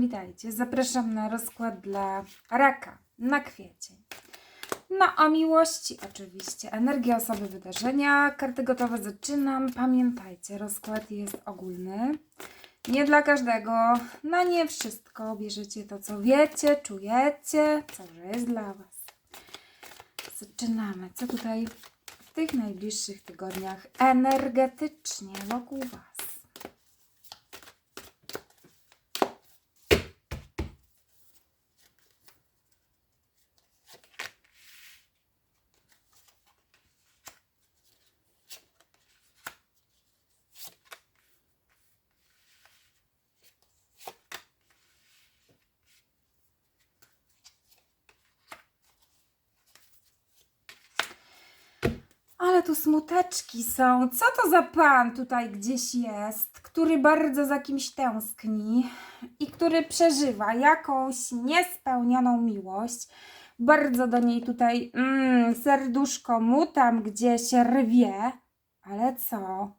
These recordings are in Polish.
Witajcie, zapraszam na rozkład dla raka na kwiecień. No o miłości oczywiście, energia osoby wydarzenia, karty gotowe, zaczynam. Pamiętajcie, rozkład jest ogólny, nie dla każdego, na nie wszystko. Bierzecie to, co wiecie, czujecie, co że jest dla Was. Zaczynamy. Co tutaj w tych najbliższych tygodniach energetycznie wokół Was? Ale tu smuteczki są. Co to za pan tutaj gdzieś jest, który bardzo za kimś tęskni i który przeżywa jakąś niespełnioną miłość? Bardzo do niej tutaj mm, serduszko mu tam gdzieś rwie. Ale co?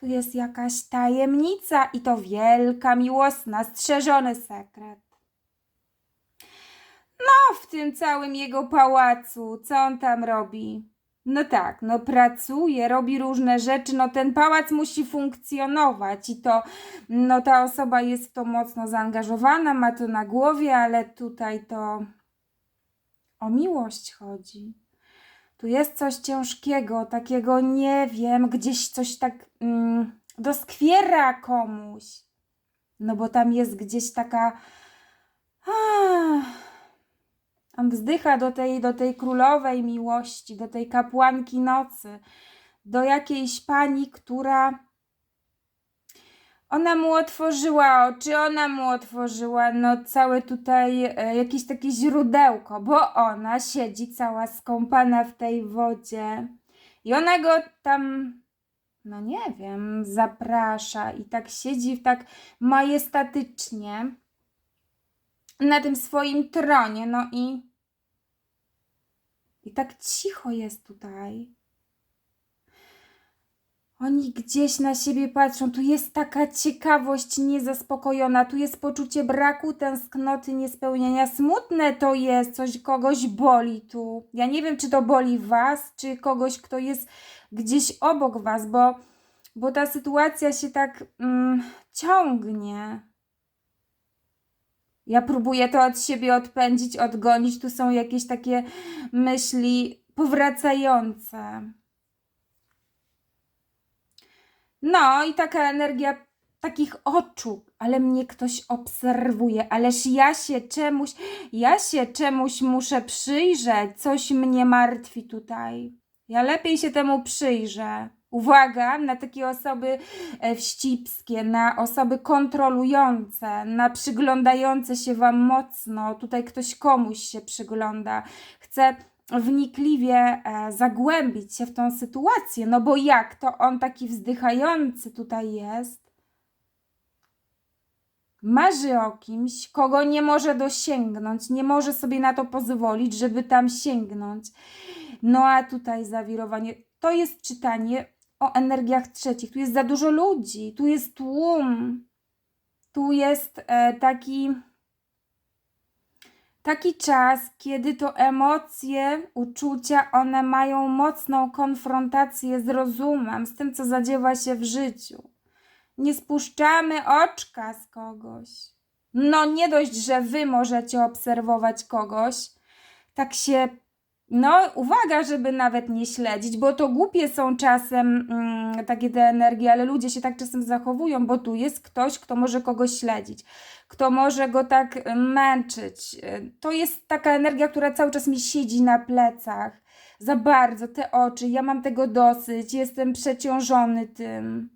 Tu jest jakaś tajemnica i to wielka, miłosna, strzeżony sekret. No, w tym całym jego pałacu, co on tam robi? No tak, no pracuje, robi różne rzeczy, no ten pałac musi funkcjonować i to, no ta osoba jest w to mocno zaangażowana, ma to na głowie, ale tutaj to o miłość chodzi. Tu jest coś ciężkiego, takiego nie wiem, gdzieś coś tak mm, doskwiera komuś. No bo tam jest gdzieś taka. Wzdycha do tej, do tej królowej miłości, do tej kapłanki nocy, do jakiejś pani, która. Ona mu otworzyła oczy, ona mu otworzyła no całe tutaj e, jakieś takie źródełko, bo ona siedzi cała skąpana w tej wodzie i ona go tam, no nie wiem, zaprasza i tak siedzi tak majestatycznie na tym swoim tronie, no i tak cicho jest tutaj. Oni gdzieś na siebie patrzą, tu jest taka ciekawość niezaspokojona, tu jest poczucie braku, tęsknoty, niespełnienia. Smutne to jest, coś kogoś boli tu. Ja nie wiem, czy to boli was, czy kogoś, kto jest gdzieś obok was, bo, bo ta sytuacja się tak mm, ciągnie. Ja próbuję to od siebie odpędzić, odgonić. Tu są jakieś takie myśli powracające. No i taka energia takich oczu, ale mnie ktoś obserwuje, ależ ja się czemuś, ja się czemuś muszę przyjrzeć, coś mnie martwi tutaj. Ja lepiej się temu przyjrzę. Uwaga na takie osoby e, wścibskie, na osoby kontrolujące, na przyglądające się Wam mocno. Tutaj ktoś komuś się przygląda. Chce wnikliwie e, zagłębić się w tą sytuację. No bo jak to on taki wzdychający tutaj jest? Marzy o kimś, kogo nie może dosięgnąć, nie może sobie na to pozwolić, żeby tam sięgnąć. No a tutaj zawirowanie. To jest czytanie o energiach trzecich. Tu jest za dużo ludzi, tu jest tłum, tu jest e, taki taki czas, kiedy to emocje, uczucia, one mają mocną konfrontację z rozumem, z tym, co zadziewa się w życiu. Nie spuszczamy oczka z kogoś. No, nie dość, że wy możecie obserwować kogoś, tak się no, uwaga, żeby nawet nie śledzić, bo to głupie są czasem mm, takie te energie, ale ludzie się tak czasem zachowują, bo tu jest ktoś, kto może kogoś śledzić, kto może go tak y, męczyć. Y, to jest taka energia, która cały czas mi siedzi na plecach. Za bardzo te oczy, ja mam tego dosyć, jestem przeciążony tym.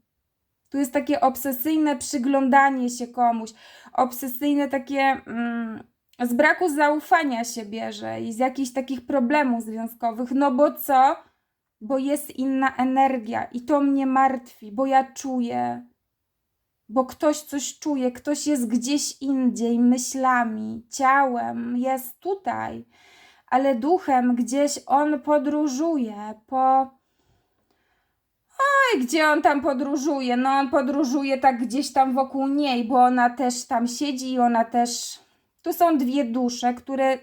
Tu jest takie obsesyjne przyglądanie się komuś, obsesyjne takie. Mm, z braku zaufania się bierze i z jakichś takich problemów związkowych. No bo co? Bo jest inna energia i to mnie martwi, bo ja czuję, bo ktoś coś czuje, ktoś jest gdzieś indziej myślami, ciałem, jest tutaj, ale duchem gdzieś on podróżuje po Oj, gdzie on tam podróżuje? No on podróżuje tak gdzieś tam wokół niej, bo ona też tam siedzi i ona też... Tu są dwie dusze, które y,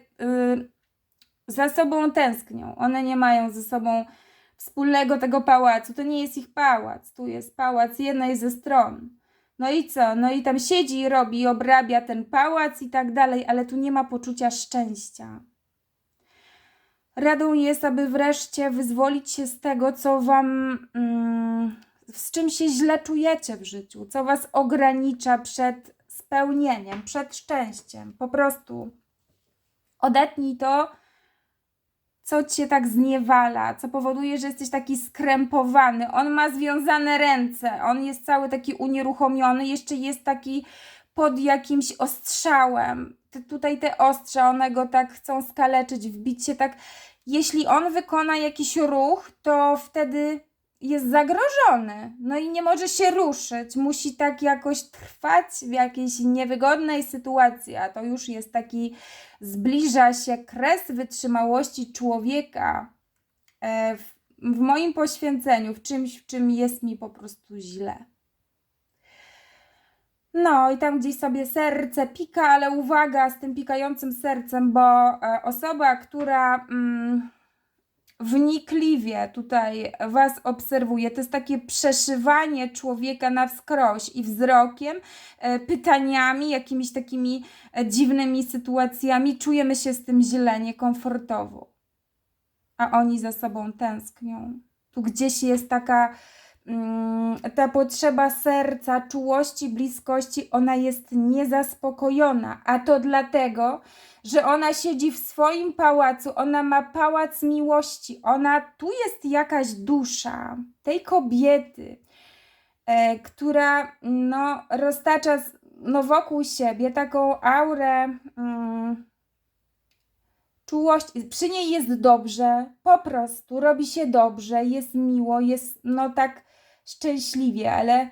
za sobą tęsknią. One nie mają ze sobą wspólnego tego pałacu. To nie jest ich pałac. Tu jest pałac jednej ze stron. No i co? No i tam siedzi i robi, i obrabia ten pałac i tak dalej, ale tu nie ma poczucia szczęścia. Radą jest, aby wreszcie wyzwolić się z tego, co wam, mm, z czym się źle czujecie w życiu, co was ogranicza przed spełnieniem, przed szczęściem. Po prostu odetnij to, co cię tak zniewala, co powoduje, że jesteś taki skrępowany. On ma związane ręce, on jest cały taki unieruchomiony, jeszcze jest taki pod jakimś ostrzałem. Tutaj te ostrza, one go tak chcą skaleczyć, wbić się tak. Jeśli on wykona jakiś ruch, to wtedy jest zagrożony. No i nie może się ruszyć. Musi tak jakoś trwać w jakiejś niewygodnej sytuacji, a to już jest taki, zbliża się kres wytrzymałości człowieka e, w, w moim poświęceniu, w czymś, w czym jest mi po prostu źle. No i tam gdzieś sobie serce pika, ale uwaga z tym pikającym sercem, bo e, osoba, która mm, wnikliwie tutaj Was obserwuje, to jest takie przeszywanie człowieka na wskroś i wzrokiem, e, pytaniami, jakimiś takimi e, dziwnymi sytuacjami. Czujemy się z tym źle, niekomfortowo. A oni za sobą tęsknią. Tu gdzieś jest taka ta potrzeba serca, czułości, bliskości, ona jest niezaspokojona. A to dlatego, że ona siedzi w swoim pałacu, ona ma pałac miłości, ona tu jest jakaś dusza tej kobiety, e, która no, roztacza no, wokół siebie taką aurę. Mm, czułość, przy niej jest dobrze, po prostu robi się dobrze, jest miło, jest no tak szczęśliwie, ale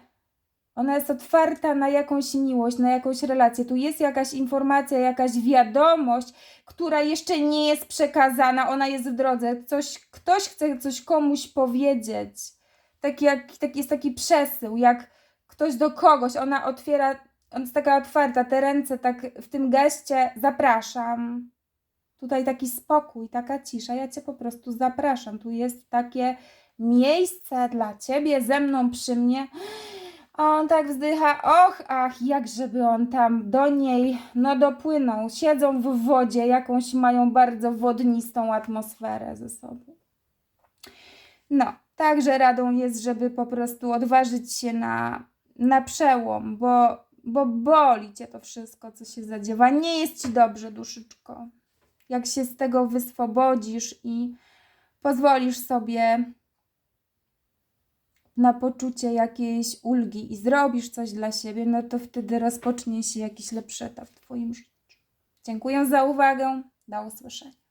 ona jest otwarta na jakąś miłość, na jakąś relację. Tu jest jakaś informacja, jakaś wiadomość, która jeszcze nie jest przekazana, ona jest w drodze. Coś, ktoś chce coś komuś powiedzieć. Tak jak, tak jest taki przesył, jak ktoś do kogoś, ona otwiera, ona jest taka otwarta, te ręce tak w tym geście zapraszam. Tutaj taki spokój, taka cisza. Ja cię po prostu zapraszam. Tu jest takie miejsce dla ciebie, ze mną przy mnie. On tak wzdycha, och, ach, jak żeby on tam do niej, no dopłynął. Siedzą w wodzie, jakąś mają bardzo wodnistą atmosferę ze sobą. No, także radą jest, żeby po prostu odważyć się na, na przełom, bo, bo boli cię to wszystko, co się zadziewa. Nie jest ci dobrze, duszyczko. Jak się z tego wyswobodzisz i pozwolisz sobie na poczucie jakiejś ulgi i zrobisz coś dla siebie, no to wtedy rozpocznie się jakiś lepszy etap w Twoim życiu. Dziękuję za uwagę. Do usłyszenia.